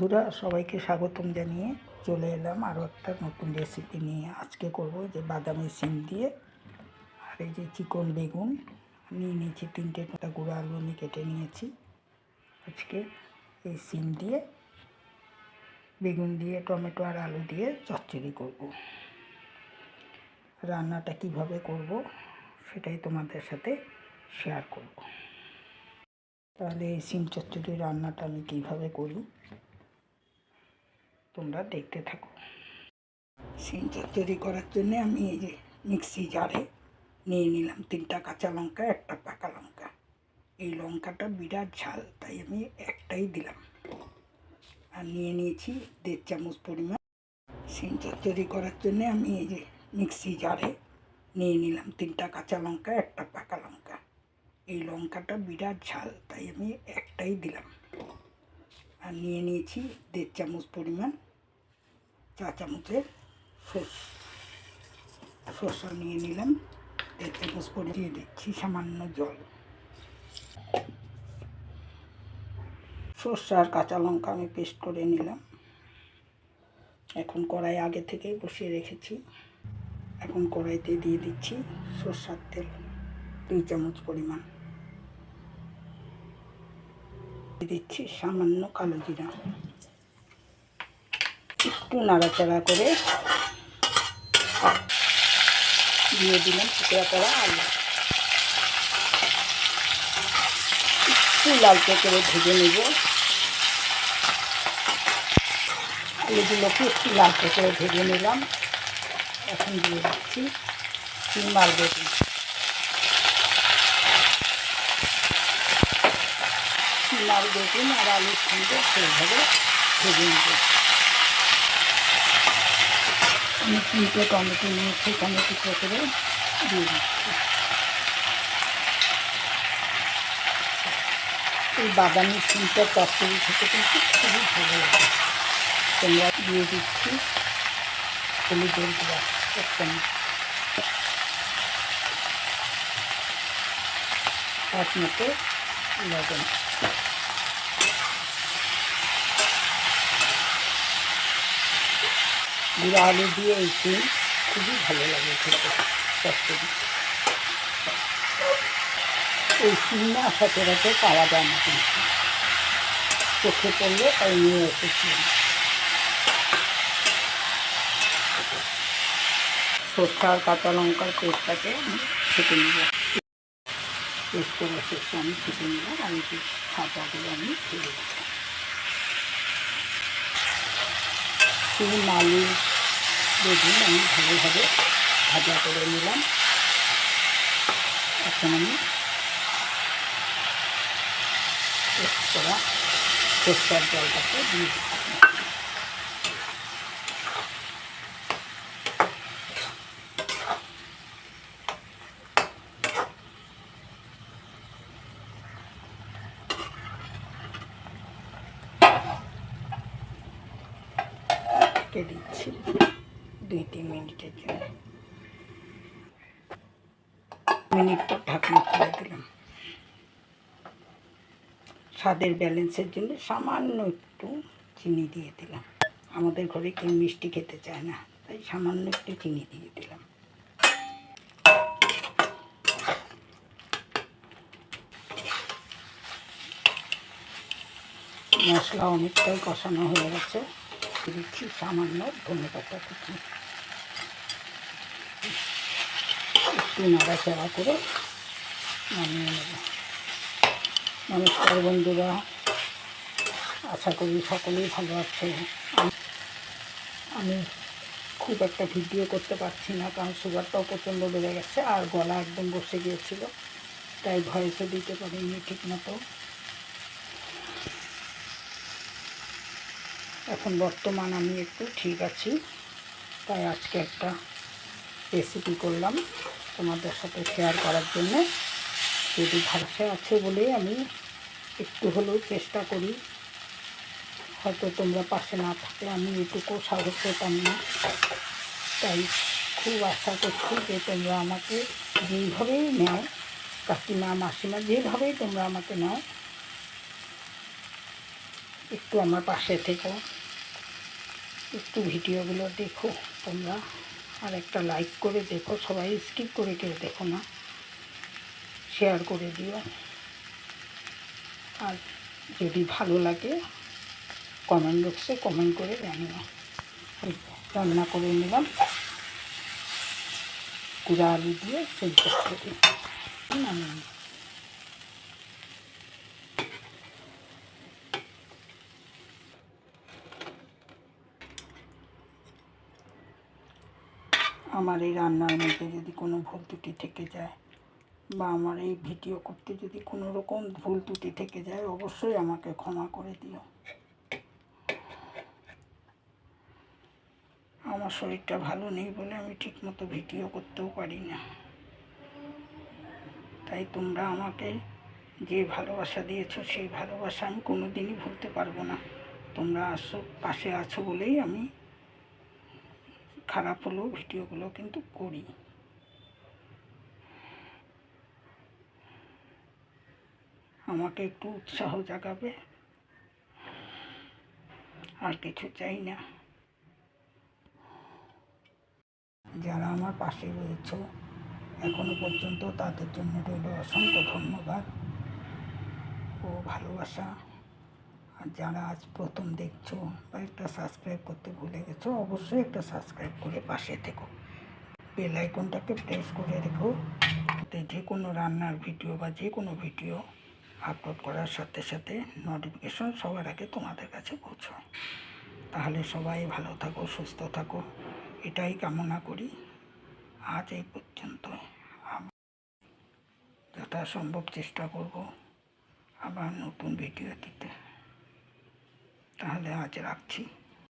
বন্ধুরা, সবাইকে স্বাগতম জানিয়ে চলে এলাম আরও একটা নতুন রেসিপি নিয়ে। আজকে করব যে বাদামি সিম দিয়ে আর এই যে চিকন বেগুন। নিয়ে নিয়েছি তিনটে একটা গুঁড়ো আলু আমি কেটে নিয়েছি। আজকে এই সিম দিয়ে বেগুন দিয়ে, টমেটো আর আলু দিয়ে চচ্চড়ি করব। রান্নাটা কীভাবে করব সেটাই তোমাদের সাথে শেয়ার করব। তাহলে এই সিম চচ্চড়ি রান্নাটা আমি কীভাবে করি তোমরা দেখতে থাকো। সিম চচ্চড়ি করার জন্য আমি এই যে মিক্সি জারে নিয়ে নিলাম তিনটা কাঁচা লঙ্কা, একটা পাকা লঙ্কা। এই লঙ্কাটা বিরাট ঝাল, তাই আমি একটাই দিলাম। আর নিয়ে নিয়েছি দেড় চামচ পরিমাণ। সিম চচ্চড়ি করার জন্য আমি এই যে মিক্সি জারে নিয়ে নিলাম তিনটা কাঁচা লঙ্কা, একটা পাকা লঙ্কা। এই লঙ্কাটা বিরাট ঝাল, তাই আমি একটাই দিলাম। আর নিয়ে নিয়েছি দেড় চামচ পরিমাণ চা চামচের সর্ষে সর্ষা নিয়ে নিলাম। দেড় চামচ করে দিয়ে দিচ্ছি সামান্য জল। সর্ষে আর কাঁচা লঙ্কা আমি পেস্ট করে নিলাম। এখন কড়াই আগে থেকেই বসিয়ে রেখেছি। এখন কড়াইতে দিয়ে দিচ্ছি সর্ষার তেল, দুই চামচ পরিমাণ। দিচ্ছি সামান্য কালো জিরা। একটু নাড়াচাড়া করে দিয়ে দিলাম টুকরা করা আলু। একটু লালচে করে ভেজে নেব। আলুগুলোকে একটু লালচে করে ভেজে নিলাম। এখন দিয়ে দিচ্ছি সিম আর বেগুন আর বেগুন আর আলুর সঙ্গে সেইভাবে ভেজে নেব। আমি তিনটে টমেটো নিয়েছি, টমেটো করে দিয়ে দিচ্ছি। এই বাদামি সিমটা চচ্চড়ি খেতে কিন্তু খুবই ভালো লাগে। তোমরা দিয়ে দিচ্ছি হলুদের গুঁড়া মতো লবণ। গুঁড়া আলু দিয়ে এই সিম খুবই ভালো লাগে খেতে চচ্চড়ি এই সিম না সচরাচর পাওয়া যায় না কিন্তু চোখে পড়লে তাই নিয়ে এসেছি। সর্ষে আর কাঁচা লঙ্কার পেস্টটাকে আমি ছেঁকে নেব। পেস্ট করে শেষে আমি ছেঁকে নেব। আর এই খাঁচাগুলো আমি ছেড়ে দেবো সিম আলু বেগুন আমি ভালোভাবে ভাজা করে নিলাম। এখন আমি করা সর্ষার জলটাকে দিয়ে দিচ্ছি দিচ্ছি। দুই তিন মিনিটের জন্য। মিনিট পর ঢাকনা খুলে দিলাম। স্বাদের ব্যালেন্সের জন্য সামান্য একটু চিনি দিয়ে দিলাম। আমাদের ঘরে কেউ মিষ্টি খেতে চায় না, তাই সামান্য একটু চিনি দিয়ে দিলাম। মশলা অনেকটাই কষানো হয়ে গেছে। দিচ্ছি সামান্য ধনে পাতা কুচি। একটু নাড়াচাড়া করে নামিয়ে নেব। নমস্কার বন্ধুরা, আশা করি সকলেই ভালো আছে। আমি খুব একটা ভিডিও করতে পারছি না, কারণ সুগারটাও প্রচণ্ড বেড়ে গেছে আর গলা একদম বসে গিয়েছিল, তাই ভয়েসও দিতে পারিনি ঠিক মতো এখন বর্তমান আমি একটু ঠিক আছি, তাই আজকে একটা রেসিপি করলাম। তোমাদের সাথে শেয়ার করার জন্য। যদি ভাষা আছে বলে আমি একটু হলেও চেষ্টা করি। হয়তো তোমরা পাশে না থাকলে আমি এটুকু সাহস পেতাম না। তাই খুব আশা করছি যে তোমরা আমাকে যেইভাবেই নেও, কাকিমা, মাসিমা, যেভাবেই তোমরা আমাকে নাও, একটু আমার পাশে থেকো। একটু ভিডিওগুলো দেখো তোমরা। আর একটা লাইক করে দেখো, সবাই স্কিপ করে কেউ দেখো না। শেয়ার করে দিও। আর যদি ভালো লাগে কমেন্ট বক্সে কমেন্ট করে জানিও। রান্না করে নিলাম। কুড়া আলু দিয়ে সেই করে নামিয়ে নিই। আমার এই রান্নার মধ্যে যদি কোনো ভুল ত্রুটি থেকে যায় বা আমার এই ভিডিও করতে যদি কোনো রকম ভুল ত্রুটি থেকে যায়, অবশ্যই আমাকে ক্ষমা করে দিও। আমার শরীরটা ভালো নেই বলে আমি ঠিকমতো ভিডিও করতেও পারি না। তাই তোমরা আমাকে যে ভালোবাসা দিয়েছ, সেই ভালোবাসা আমি কোনো দিনই ভুলতে পারব না। তোমরা আসো, পাশে আছো বলেই আমি খারাপ হলেও ভিডিওগুলো কিন্তু করি। আমাকে একটু উৎসাহ জাগাবে। আর কিছু চাই না। যারা আমার পাশে রয়েছে, এখনও পর্যন্ত তাদের জন্য রইল অসংখ্য ধন্যবাদ ও ভালোবাসা। আর যারা আজ প্রথম দেখছ বা একটা সাবস্ক্রাইব করতে ভুলে গেছো, অবশ্যই একটা সাবস্ক্রাইব করে পাশে থেকো। বেল আইকনটাকে প্রেস করে রেখো যে কোনো রান্নার ভিডিও বা যে কোনো ভিডিও আপলোড করার সাথে সাথে নোটিফিকেশন সবার আগে তোমাদের কাছে পৌঁছয়। তাহলে সবাই ভালো থাকো, সুস্থ থাকো। এটাই কামনা করি। আজ এই পর্যন্ত যথাসম্ভব চেষ্টা করব আবার নতুন ভিডিও দিতে। তাহলে আজ রাখছি।